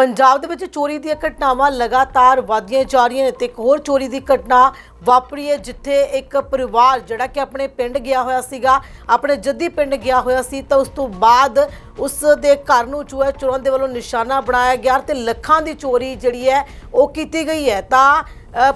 ਪੰਜਾਬ ਦੇ ਵਿੱਚ ਚੋਰੀ ਦੀਆਂ ਘਟਨਾਵਾਂ ਲਗਾਤਾਰ ਵਧਦੀਆਂ ਜਾ ਰਹੀਆਂ ਨੇ ਤੇ ਇੱਕ ਹੋਰ ਚੋਰੀ ਦੀ ਘਟਨਾ ਵਾਪਰੀ ਹੈ ਜਿੱਥੇ ਇੱਕ ਪਰਿਵਾਰ ਜਿਹੜਾ ਕਿ ਆਪਣੇ ਪਿੰਡ ਗਿਆ ਹੋਇਆ ਸੀਗਾ, ਆਪਣੇ ਜੱਦੀ ਪਿੰਡ ਗਿਆ ਹੋਇਆ ਸੀ, ਤਾਂ ਉਸ ਤੋਂ ਬਾਅਦ ਉਸ ਦੇ ਘਰ ਨੂੰ ਜੋ ਹੈ ਚੋਰਾਂ ਦੇ ਵੱਲੋਂ ਨਿਸ਼ਾਨਾ ਬਣਾਇਆ ਗਿਆ ਤੇ ਲੱਖਾਂ ਦੀ ਚੋਰੀ ਜਿਹੜੀ ਹੈ ਉਹ ਕੀਤੀ ਗਈ ਹੈ। ਤਾਂ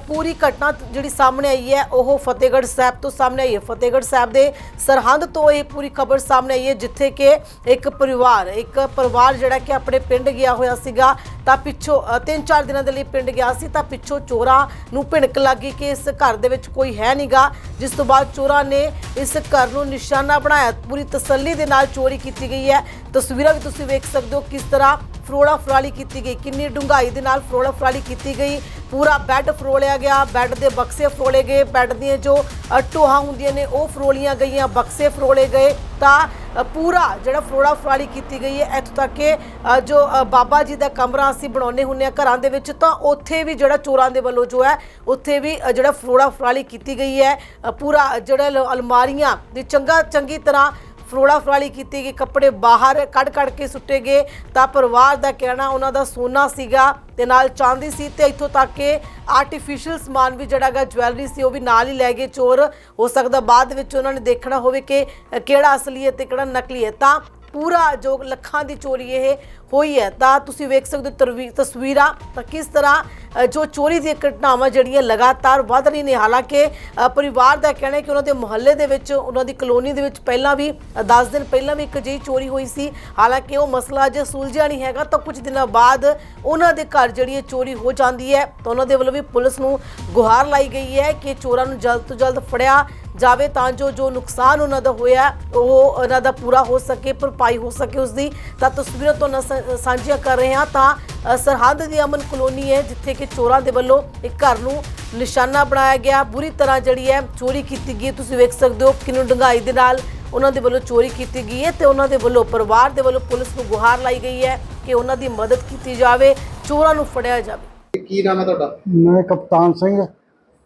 ਪੂਰੀ ਘਟਨਾ ਜਿਹੜੀ ਸਾਹਮਣੇ ਆਈ ਹੈ, ਉਹ ਫਤਿਹਗੜ੍ਹ ਸਾਹਿਬ ਤੋਂ ਸਾਹਮਣੇ ਆਈ ਹੈ। ਫਤਿਹਗੜ੍ਹ ਸਾਹਿਬ ਦੇ ਸਰਹੰਦ ਤੋਂ ਇਹ ਪੂਰੀ ਖਬਰ ਸਾਹਮਣੇ ਆਈ ਹੈ, ਜਿੱਥੇ ਕਿ ਇੱਕ ਪਰਿਵਾਰ ਇੱਕ ਪਰਿਵਾਰ ਜਿਹੜਾ ਕਿ ਆਪਣੇ ਪਿੰਡ ਗਿਆ ਹੋਇਆ ਸੀਗਾ, ਤਾਂ ਪਿੱਛੋਂ ਤਿੰਨ ਚਾਰ ਦਿਨਾਂ ਦੇ ਲਈ ਪਿੰਡ ਗਿਆ ਸੀ, ਤਾਂ ਪਿੱਛੋਂ ਚੋਰਾਂ ਨੂੰ ਭਿਣਕ ਲੱਗੀ ਕਿ ਇਸ ਘਰ ਦੇ ਵਿੱਚ ਕੋਈ ਹੈ ਨਹੀਂਗਾ ਜਿਸ ਤੋਂ ਬਾਅਦ ਚੋਰਾਂ ਨੇ ਇਸ ਘਰ ਨੂੰ ਨਿਸ਼ਾਨਾ ਬਣਾਇਆ। ਪੂਰੀ ਤਸੱਲੀ ਦੇ ਨਾਲ ਚੋਰੀ ਕੀਤੀ ਗਈ ਹੈ। ਤਸਵੀਰਾਂ ਵੀ ਤੁਸੀਂ ਵੇਖ ਸਕਦੇ ਹੋ ਕਿਸ ਤਰ੍ਹਾਂ ਫਰੋੜਾ ਫਰਾਲੀ ਕੀਤੀ ਗਈ। ਕਿੰਨੀ ਡੂੰਘਾਈ ਦੇ ਨਾਲ ਫਰੋੜਾ ਫਰਾਲੀ ਕੀਤੀ ਗਈ। ਪੂਰਾ ਬੈੱਡ ਫਰੋਲਿਆ ਗਿਆ ਬੈੱਡ ਦੇ ਬਕਸੇ ਫਰੋਲੇ ਗਏ ਬੈੱਡ ਦੀਆਂ ਜੋ ਅ, ਟੋਹਾਂ ਹੁੰਦੀਆਂ ਨੇ ਉਹ ਫਰੋਲੀਆਂ ਗਈਆਂ ਬਕਸੇ ਫਰੋਲੇ ਗਏ। ਤਾਂ ਪੂਰਾ ਜਿਹੜਾ ਫਰੋੜਾ ਫਰਾਲੀ ਕੀਤੀ ਗਈ ਹੈ ਇੱਥੋਂ ਤੱਕ ਕਿ ਜੋ ਬਾਬਾ ਜੀ ਦਾ ਕਮਰਾ ਅਸੀਂ ਬਣਾਉਨੇ ਹੁੰਨੇ ਆ ਘਰਾਂ ਦੇ ਵਿੱਚ ਤਾਂ ਉੱਥੇ ਵੀ ਜਿਹੜਾ ਚੋਰਾਂ ਦੇ ਵੱਲੋਂ ਜੋ ਹੈ ਉੱਥੇ ਵੀ ਜਿਹੜਾ ਫਰੋੜਾ ਫਰਾਲੀ ਕੀਤੀ ਗਈ ਹੈ। ਪੂਰਾ ਜਿਹੜਾ ਲ- ਅਲਮਾਰੀਆਂ ਦੀ ਚੰਗਾ ਚੰਗੀ ਤਰ੍ਹਾਂ ਫਰੋੜਾ ਫਰਾਲੀ ਕੀਤੀ ਗਈ, ਕੱਪੜੇ ਬਾਹਰ ਕੱਢ ਕੱਢ ਕੇ ਸੁੱਟੇ ਗਏ। ਤਾਂ ਪਰਿਵਾਰ ਦਾ ਕਹਿਣਾ, ਉਹਨਾਂ ਦਾ ਸੋਨਾ ਸੀਗਾ ਤੇ ਨਾਲ ਚਾਂਦੀ ਸੀ ਤੇ ਇੱਥੋਂ ਤੱਕ ਕਿ ਆਰਟੀਫੀਸ਼ੀਅਲ ਸਮਾਨ ਵੀ ਜਿਹੜਾ ਗਾ ਜਵੈਲਰੀ ਸੀ, ਉਹ ਵੀ ਨਾਲ ਹੀ ਲੈ ਗਏ ਚੋਰ। ਹੋ ਸਕਦਾ ਬਾਅਦ ਵਿੱਚ ਉਹਨਾਂ ਨੇ ਦੇਖਣਾ ਹੋਵੇ ਕਿ ਕਿਹੜਾ ਅਸਲੀ ਹੈ ਤੇ ਕਿਹੜਾ ਨਕਲੀ ਹੈ। ਤਾਂ ਪੂਰਾ ਜੋ ਲੱਖਾਂ ਦੀ ਚੋਰੀ ਇਹ ਹੋਈ ਹੈ, ਤਾਂ ਤੁਸੀਂ ਵੇਖ ਸਕਦੇ ਹੋ ਤਰਵੀ- ਤਸਵੀਰਾਂ ਤਾਂ ਕਿਸ ਤਰ੍ਹਾਂ ਜੋ ਚੋਰੀ ਦੀਆਂ ਘਟਨਾਵਾਂ ਜਿਹੜੀਆਂ ਲਗਾਤਾਰ ਵੱਧ ਰਹੀਆਂ ਨੇ। ਹਾਲਾਂਕਿ ਪਰਿਵਾਰ ਦਾ ਕਹਿਣਾ ਹੈ ਕਿ ਉਹਨਾਂ ਦੇ ਮੁਹੱਲੇ ਦੇ ਵਿੱਚ, ਉਹਨਾਂ ਦੀ ਕਲੋਨੀ ਦੇ ਵਿੱਚ ਪਹਿਲਾਂ ਵੀ 10 ਦਿਨ ਪਹਿਲਾਂ ਵੀ ਇੱਕ ਅਜਿਹੀ ਚੋਰੀ ਹੋਈ ਸੀ। ਹਾਲਾਂਕਿ ਉਹ ਮਸਲਾ ਅਜੇ ਸੁਲਝਿਆ ਨਹੀਂ ਹੈਗਾ, ਤਾਂ ਕੁਝ ਦਿਨਾਂ ਬਾਅਦ ਉਹਨਾਂ ਦੇ ਘਰ ਜਿਹੜੀ ਇਹ ਚੋਰੀ ਹੋ ਜਾਂਦੀ ਹੈ, ਤਾਂ ਉਹਨਾਂ ਦੇ ਵੱਲੋਂ ਵੀ ਪੁਲਿਸ ਨੂੰ ਗੁਹਾਰ ਲਾਈ ਗਈ ਹੈ ਕਿ ਚੋਰਾਂ ਨੂੰ ਜਲਦ ਤੋਂ ਜਲਦ ਫੜਿਆ ਜਾਵੇ ਤਾਂ ਜੋ ਜੋ ਨੁਕਸਾਨ ਉਹਨਾਂ ਦਾ ਹੋਇਆ ਉਹ ਉਹਨਾਂ ਦਾ ਪੂਰਾ ਹੋ ਸਕੇ ਭਰਪਾਈ ਹੋ ਸਕੇ ਉਸ ਦੀ ਤਾਂ ਤਸਵੀਰਾਂ ਤੋਂ ਸਾਂਝੀਆਂ ਕਰ ਰਹੇ ਹਾਂ ਤਾਂ ਸਰਹੱਦ ਦੀ ਅਮਨ ਕਲੋਨੀ ਹੈ ਜਿੱਥੇ ਕਿ ਚੋਰਾਂ ਦੇ ਵੱਲੋਂ ਇੱਕ ਘਰ ਨੂੰ ਨਿਸ਼ਾਨਾ ਬਣਾਇਆ ਗਿਆ। ਬੁਰੀ ਤਰ੍ਹਾਂ ਜਿਹੜੀ ਹੈ ਚੋਰੀ ਕੀਤੀ ਗਈ ਹੈ। ਤੁਸੀਂ ਵੇਖ ਸਕਦੇ ਹੋ ਕਿੰਨੀ ਡੰਗਾਈ ਦੇ ਨਾਲ ਉਹਨਾਂ ਦੇ ਵੱਲੋਂ ਚੋਰੀ ਕੀਤੀ ਗਈ ਹੈ ਤੇ ਉਹਨਾਂ ਦੇ ਵੱਲੋਂ ਪਰਿਵਾਰ ਦੇ ਵੱਲੋਂ ਪੁਲਿਸ ਨੂੰ ਗੁਹਾਰ ਲਾਈ ਗਈ ਹੈ ਕਿ ਉਹਨਾਂ ਦੀ ਮਦਦ ਕੀਤੀ ਜਾਵੇ ਚੋਰਾਂ ਨੂੰ ਫੜਿਆ ਜਾਵੇ। ਕੀ ਨਾਮ ਹੈ ਤੁਹਾਡਾ? ਮੈਂ ਕਪਤਾਨ ਸਿੰਘ।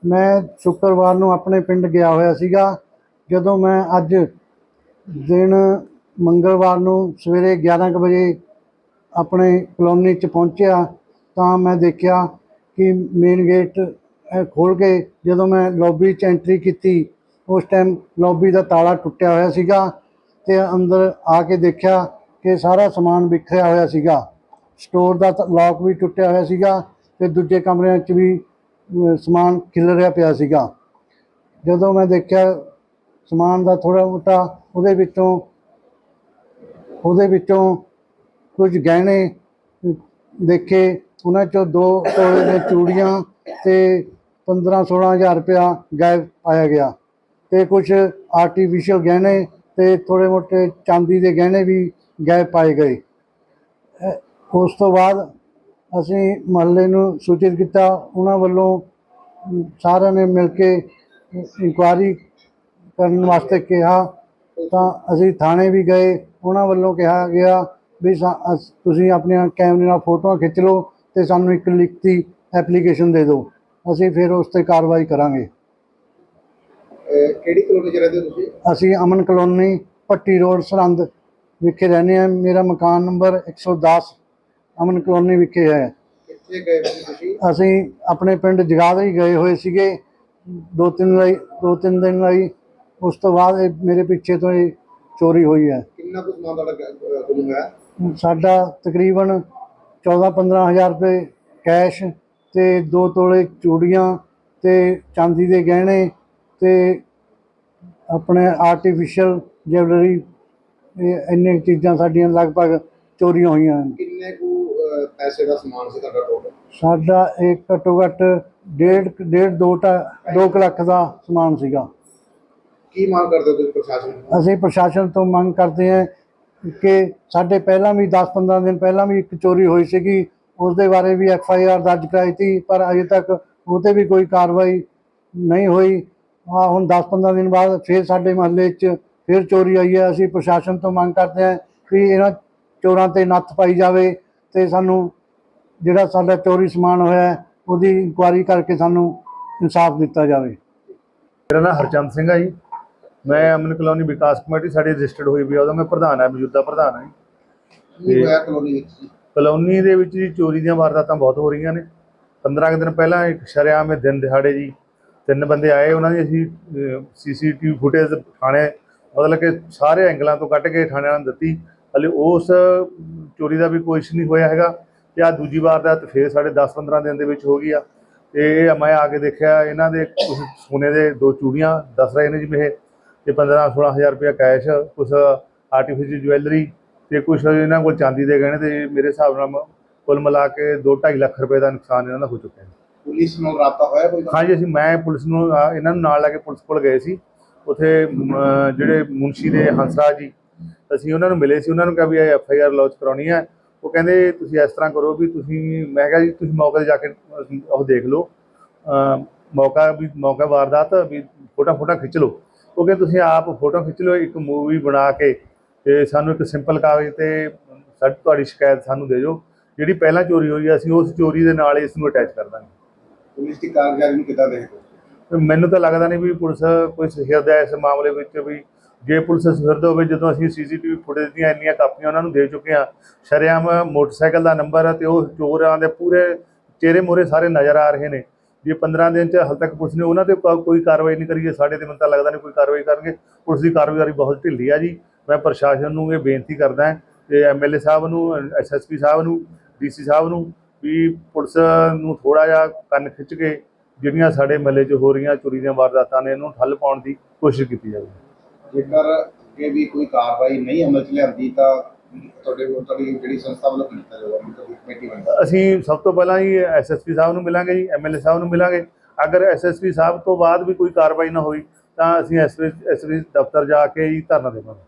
ਮੈਂ ਸ਼ੁੱਕਰਵਾਰ ਨੂੰ ਆਪਣੇ ਪਿੰਡ ਗਿਆ ਹੋਇਆ ਸੀਗਾ। ਜਦੋਂ ਮੈਂ ਅੱਜ ਦਿਨ ਮੰਗਲਵਾਰ ਨੂੰ ਸਵੇਰੇ 11 ਕੁ ਵਜੇ ਆਪਣੇ ਕਲੋਨੀ 'ਚ ਪਹੁੰਚਿਆ, ਤਾਂ ਮੈਂ ਦੇਖਿਆ ਕਿ ਮੇਨ ਗੇਟ ਖੋਲ ਕੇ ਜਦੋਂ ਮੈਂ ਲੌਬੀ 'ਚ ਐਂਟਰੀ ਕੀਤੀ, ਉਸ ਟਾਈਮ ਲੌਬੀ ਦਾ ਤਾਲਾ ਟੁੱਟਿਆ ਹੋਇਆ ਸੀਗਾ ਤੇ ਅੰਦਰ ਆ ਕੇ ਦੇਖਿਆ ਕਿ ਸਾਰਾ ਸਮਾਨ ਵਿਖਰਿਆ ਹੋਇਆ ਸੀਗਾ। ਸਟੋਰ ਦਾ ਲੌਕ ਵੀ ਟੁੱਟਿਆ ਹੋਇਆ ਸੀਗਾ ਤੇ ਦੂਜੇ ਕਮਰਿਆਂ 'ਚ ਵੀ ਸਮਾਨ ਖਿਲਰਿਆ ਪਿਆ ਸੀਗਾ। ਜਦੋਂ ਮੈਂ ਦੇਖਿਆ ਸਮਾਨ ਦਾ ਥੋੜਾ ਮੋਟਾ ਉਹਦੇ ਵਿੱਚੋਂ ਉਹਦੇ ਵਿੱਚੋਂ ਕੁਝ ਗਹਿਣੇ ਦੇਖੇ। ਉਹਨਾਂ ਚੋਂ ਦੋ ਤੋਲੇ ਦੀਆਂ ਚੂੜੀਆਂ ਤੇ 15 16000 ਰੁਪਇਆ ਗਾਇਬ ਪਾਇਆ ਗਿਆ ਤੇ ਕੁਝ ਆਰਟੀਫੀਸ਼ੀਅਲ ਗਹਿਣੇ ਤੇ ਥੋੜੇ ਮੋਟੇ ਚਾਂਦੀ ਦੇ ਗਹਿਣੇ ਵੀ ਗਾਇਬ ਪਾਏ ਗਏ। ਉਸ ਤੋਂ ਬਾਅਦ ਅਸੀਂ ਮਹੱਲੇ ਨੂੰ ਸੂਚਿਤ ਕੀਤਾ। ਉਹਨਾਂ ਵੱਲੋਂ ਸਾਰਿਆਂ ਨੇ ਮਿਲ ਕੇ ਇਨਕੁਆਇਰੀ ਕਰਨ ਵਾਸਤੇ ਕਿਹਾ। ਤਾਂ ਅਸੀਂ ਥਾਣੇ ਵੀ ਗਏ। ਉਹਨਾਂ ਵੱਲੋਂ ਕਿਹਾ ਗਿਆ ਵੀ ਤੁਸੀਂ ਆਪਣੀਆਂ ਕੈਮਰੇ ਨਾਲ ਫੋਟੋਆਂ ਖਿੱਚ ਲਓ ਤੇ ਸਾਨੂੰ ਇੱਕ ਲਿਖਤੀ ਐਪਲੀਕੇਸ਼ਨ ਦੇ ਦਿਓ। ਅਸੀਂ ਫਿਰ ਉਸ ਤੇ ਕਾਰਵਾਈ ਕਰਾਂਗੇ। ਕਿਹੜੀ ਕਲੋਨੀ 'ਚ ਰਹਿੰਦੇ ਹੋ ਤੁਸੀਂ? ਅਸੀਂ ਅਮਨ ਕਲੋਨੀ ਪੱਟੀ ਰੋਡ ਸਰਹੰਦ ਵਿਖੇ ਰਹਿੰਦੇ ਹਾਂ। ਮੇਰਾ ਮਕਾਨ ਨੰਬਰ 110 ਅਮਨ ਕਲੋਨੀ ਵਿਖੇ ਹੈ। ਕਿੱਥੇ ਗਏ ਸੀ ਤੁਸੀਂ? ਅਸੀਂ ਆਪਣੇ ਪਿੰਡ ਜਗਾਦਰੀ ਗਏ ਹੋਏ ਸੀਗੇ। ਦੋ ਤਿੰਨ ਲਈ ਦੋ ਤਿੰਨ ਦਿਨ ਲਈ ਉਸ ਤੋਂ ਬਾਅਦ ਇਹ ਮੇਰੇ ਪਿੱਛੇ ਤੋਂ ਇਹ ਚੋਰੀ ਹੋਈ ਹੈ। ਕਿੰਨਾ ਕੁ ਸਮਾਨ ਤੁਹਾਡਾ ਗ- ਅਹ ਗੁੰਮ ਹੋਇਆ? ਸਾਡਾ ਤਕਰੀਬਨ 14-15 ਹਜ਼ਾਰ ਰੁਪਏ ਕੈਸ਼ ਤੇ ਦੋ ਤੋਲੇ ਚੂੜੀਆਂ ਤੇ ਚਾਂਦੀ ਦੇ ਗਹਿਣੇ ਤੇ ਆਪਣੇ ਆਰਟੀਫੀਸ਼ੀਅਲ ਜਵੈਲਰੀ ਇਹ ਇੰਨੇ ਚੀਜ਼ਾਂ ਸਾਡੀਆਂ ਲਗਭਗ ਚੋਰੀਆਂ ਹੋਈਆਂ ਹਨ। ਕਿੰਨੇ ਕੁ ਪੈਸੇ ਦਾ ਸਮਾਨ ਸੀ ਤੁਹਾਡਾ ਟੋਟਲ ਸਾਡਾ ਇੱਕ ਘੱਟੋ ਘੱਟ ਡੇਢ ਡੇਢ ਦੋ ਦੋ ਕੁ ਲੱਖ ਦਾ ਸਮਾਨ ਸੀਗਾ। ਕੀ ਮੰਗ ਕਰਦੇ ਹੋ ਤੁਸੀਂ ਪ੍ਰਸ਼ਾਸਨ ਤੋਂ? ਅਸੀਂ ਪ੍ਰਸ਼ਾਸਨ ਤੋਂ ਮੰਗ ਕਰਦੇ ਹਾਂ ਕਿ ਸਾਡੇ ਪਹਿਲਾਂ ਵੀ 10-15 ਦਿਨ ਪਹਿਲਾਂ ਵੀ ਇੱਕ ਚੋਰੀ ਹੋਈ ਸੀਗੀ। ਉਸ ਦੇ ਬਾਰੇ ਵੀ ਐਫ ਆਈ ਆਰ ਦਰਜ ਕਰਾਈ ਸੀ ਪਰ ਅਜੇ ਤੱਕ ਉਹ 'ਤੇ ਵੀ ਕੋਈ ਕਾਰਵਾਈ ਨਹੀਂ ਹੋਈ। ਆ ਹੁਣ 10-15 ਦਿਨ ਬਾਅਦ ਫਿਰ ਸਾਡੇ ਮਹੱਲੇ 'ਚ ਫਿਰ ਚੋਰੀ ਆਈ ਹੈ। ਅਸੀਂ ਪ੍ਰਸ਼ਾਸਨ ਤੋਂ ਮੰਗ ਕਰਦੇ ਹਾਂ ਕਿ ਇਹਨਾਂ ਚੋਰਾਂ ਤੇ ਨੱਥ ਪਾਈ ਜਾਵੇ। ਤੇ ਸਾਨੂੰ ਜਿਹੜਾ ਸਾਡਾ ਚੋਰੀ ਸਮਾਨ ਹੋਇਆ ਉਹਦੀ ਇਨਕੁਆਇਰੀ ਕਰਕੇ ਸਾਨੂੰ ਇਨਸਾਫ ਦਿੱਤਾ ਜਾਵੇ ਮੇਰਾ ਨਾਮ ਹਰਚੰਦ ਸਿੰਘ ਹੈ ਜੀ ਮੈਂ ਅਮਨ ਕਲੋਨੀ ਵਿਕਾਸ ਕਮੇਟੀ ਸਾਡੀ ਰਜਿਸਟਰਡ ਹੋਈ ਵੀ ਆ ਉਹਦਾ ਮੈਂ ਪ੍ਰਧਾਨ ਹੈ ਮੌਜੂਦਾ ਪ੍ਰਧਾਨ ਹਾਂ ਜੀ। ਕਲੋਨੀ ਵਿੱਚ ਜੀ? ਕਲੋਨੀ ਦੇ ਵਿੱਚ ਜੀ ਚੋਰੀ ਦੀਆਂ ਵਾਰਦਾਤਾਂ ਬਹੁਤ ਹੋ ਰਹੀਆਂ ਨੇ 15 ਕੁ ਦਿਨ ਪਹਿਲਾਂ ਇੱਕ ਸ਼ਰੇਆਮ ਇਹ ਦਿਨ ਦਿਹਾੜੇ ਜੀ ਤਿੰਨ ਬੰਦੇ ਆਏ ਉਹਨਾਂ ਦੀ ਅਸੀਂ ਸੀਸੀਟੀਵੀ ਫੁਟੇਜ ਥਾਣੇ ਮਤਲਬ ਕਿ ਸਾਰੇ ਐਂਗਲਾਂ ਤੋਂ ਕੱਢ ਕੇ ਥਾਣੇ ਵਾਲਿਆਂ ਨੂੰ ਦਿੱਤੀ ਹਲੇ ਉਸ ਚੋਰੀ ਦਾ ਵੀ ਕੁਛ ਨਹੀਂ ਹੋਇਆ ਹੈਗਾ। ਤੇ ਆ ਦੂਜੀ ਵਾਰਦਾਤ ਫੇਰ ਸਾਡੇ 10-15 ਦਿਨ ਦੇ ਵਿੱਚ ਹੋ ਗਈ ਆ। ਤੇ ਇਹ ਮੈਂ ਆ ਕੇ ਦੇਖਿਆ ਇਹਨਾਂ ਦੇ ਕੁਛ ਸੋਨੇ ਦੇ ਦੋ ਚੂੜੀਆਂ ਦੱਸ ਰਹੇ ਨੇ ਜਿਵੇਂ ਤੇ 15-16 ਹਜ਼ਾਰ ਰੁਪਇਆ ਕੈਸ਼ ਕੁਛ ਆਰਟੀਫੀਸ਼ੀਅਲ ਜੁਐਲਰੀ ਤੇ ਕੁਛ ਇਹਨਾਂ ਕੋਲ ਚਾਂਦੀ ਦੇ ਗਹਿਣੇ ਤੇ ਮੇਰੇ ਹਿਸਾਬ ਨਾਲ ਕੁੱਲ ਮਿਲਾ ਕੇ 2.5 ਲੱਖ ਰੁਪਏ ਦਾ ਨੁਕਸਾਨ ਇਹਨਾਂ ਦਾ ਹੋ ਚੁੱਕਿਆ ਹੈ। ਪੁਲਿਸ ਨਾਲ ਰਾਬਤਾ ਹੋਇਆ ਕੋਈ ਹਾਂਜੀ ਅਸੀਂ ਮੈਂ ਪੁਲਿਸ ਨੂੰ ਇਹਨਾਂ ਨੂੰ ਨਾਲ ਲੈ ਕੇ ਪੁਲਿਸ ਕੋਲ ਗਏ ਸੀ। ਉਥੇ ਜਿਹੜੇ ਮੁਨਸ਼ੀ ਦੇ ਹੰਸਰਾਜ ਜੀ ਅਸੀਂ ਉਹਨਾਂ ਨੂੰ ਮਿਲੇ ਸੀ ਉਹਨਾਂ ਨੂੰ ਕਿਹਾ ਵੀ ਇਹ ਐਫ ਆਈ ਆਰ ਲੌਂਚ ਕਰਾਉਣੀ ਹੈ। ਉਹ ਕਹਿੰਦੇ ਤੁਸੀਂ ਇਸ ਤਰ੍ਹਾਂ ਕਰੋ ਵੀ ਤੁਸੀਂ ਮੈਂ ਕਿਹਾ ਜੀ ਤੁਸੀਂ ਮੌਕੇ ਤੇ ਜਾ ਕੇ ਉਹ ਦੇਖ ਲਓ। ਮੌਕਾ ਵੀ ਮੌਕਾ ਵਾਰਦਾਤ ਵੀ ਫੋਟੋ ਫੋਟੋ ਖਿੱਚ ਲਓ। ਉਹ ਕਹਿੰਦੇ ਤੁਸੀਂ ਆਪ ਫੋਟੋ ਖਿੱਚ ਲਓ ਇੱਕ ਮੂਵੀ ਬਣਾ ਕੇ ਤੇ ਸਾਨੂੰ ਇੱਕ ਸਿੰਪਲ ਕਾਗਜ਼ ਤੇ ਸਾਡੀ ਤੁਹਾਡੀ ਸ਼ਿਕਾਇਤ ਸਾਨੂੰ ਦੇ ਦਿਓ। ਜਿਹੜੀ ਪਹਿਲਾਂ ਚੋਰੀ ਹੋਈ ਅਸੀਂ ਉਸ ਚੋਰੀ ਦੇ ਨਾਲ ਇਸ ਨੂੰ ਅਟੈਚ ਕਰ ਦਾਂਗੇ। ਪੁਲਿਸ ਦੀ ਕਾਰਗੁਜ਼ਾਰੀ ਨੂੰ ਕਿੱਦਾਂ ਤੇ ਮੈਨੂੰ ਤਾਂ ਲੱਗਦਾ ਨਹੀਂ ਵੀ ਪੁਲਿਸ ਕੋਈ ਸਹਿਰਦ ਹੈ ਇਸ ਮਾਮਲੇ ਵਿੱਚ ਵੀ ਜੇ ਪੁਲਿਸ ਸਹਿਰਦ ਹੋਵੇ ਜਦੋਂ ਅਸੀਂ ਸੀਸੀਟੀਵੀ ਫੁਟੇਜ ਦੀਆਂ ਇੰਨੀਆਂ ਕਾਪੀਆਂ ਉਹਨਾਂ ਨੂੰ ਦੇ ਚੁੱਕੇ ਹਾਂ, ਸ਼ਰੇਆਮ ਮੋਟਰਸਾਈਕਲ ਦਾ ਨੰਬਰ ਆ ਤੇ ਉਹ ਚੋਰਾਂ ਦੇ ਪੂਰੇ ਚਿਹਰੇ ਮੂਹਰੇ ਸਾਰੇ ਨਜ਼ਰ ਆ ਰਹੇ ਨੇ। ਜੇ 15 ਦਿਨ ਚ ਹਾਲ ਤੱਕ ਪੁਲਿਸ ਨੇ ਉਹਨਾਂ ਤੇ ਕੋ- ਕੋਈ ਕਾਰਵਾਈ ਨਹੀਂ ਕਰੀ ਹੈ ਸਾਡੇ ਤੇ ਮੈਨੂੰ ਤਾਂ ਲੱਗਦਾ ਨਹੀਂ ਕੋਈ ਕਾਰਵਾਈ ਕਰਨਗੇ, ਪੁਲਿਸ ਦੀ ਕਾਰਗੁਜ਼ਾਰੀ ਬਹੁਤ ਢਿੱਲੀ ਆ ਜੀ। ਮੈਂ ਪ੍ਰਸ਼ਾਸਨ ਨੂੰ ਇਹ ਬੇਨਤੀ ਕਰਦਾ ਹਾਂ ਤੇ ਐਮਐਲਏ ਸਾਹਿਬ ਨੂੰ ਐਸਐਸਪੀ ਸਾਹਿਬ ਨੂੰ ਡੀਸੀ ਸਾਹਿਬ ਨੂੰ ਵੀ ਪੁਲਿਸ ਨੂੰ ਥੋੜਾ ਜਿਹਾ ਕੰਨ ਖਿੱਚ ਕੇ ਜਿਹੜੀਆਂ ਸਾਡੇ ਮੱਲੇ 'ਚ ਹੋ ਰਹੀਆਂ ਚੋਰੀ ਦੀਆਂ ਵਾਰਦਾਤਾਂ ਨੇ, ਇਹਨੂੰ ਠੱਲ ਪਾਉਣ ਦੀ ਕੋਸ਼ਿਸ਼ ਕੀਤੀ ਜਾਵੇ। ਜੇਕਰ ਅੱਗੇ ਵੀ ਕੋਈ ਕਾਰਵਾਈ ਨਹੀਂ ਅਮਲ ਚ ਲਿਆਂਦੀ ਤਾਂ ਤੁਹਾਡੇ ਕੋਲ ਤੁਹਾਡੀ ਜਿਹੜੀ ਸੰਸਥਾ ਵੱਲੋਂ ਕੀਤਾ ਜਾਊਗਾ? ਅਸੀਂ ਸਭ ਤੋਂ ਪਹਿਲਾਂ ਹੀ ਐਸਐਸਪੀ ਸਾਹਿਬ ਨੂੰ ਮਿਲਾਂਗੇ ਜੀ, ਐਮਐਲਏ ਸਾਹਿਬ ਨੂੰ ਮਿਲਾਂਗੇ। ਅਗਰ ਐਸਐਸਪੀ ਸਾਹਿਬ ਤੋਂ ਬਾਅਦ ਵੀ ਕੋਈ ਕਾਰਵਾਈ ਨਾ ਹੋਈ ਤਾਂ ਅਸੀਂ ਐਸਪੀ ਦਫ਼ਤਰ ਜਾ ਕੇ ਹੀ ਧਰਨਾ ਦੇਵਾਂਗੇ।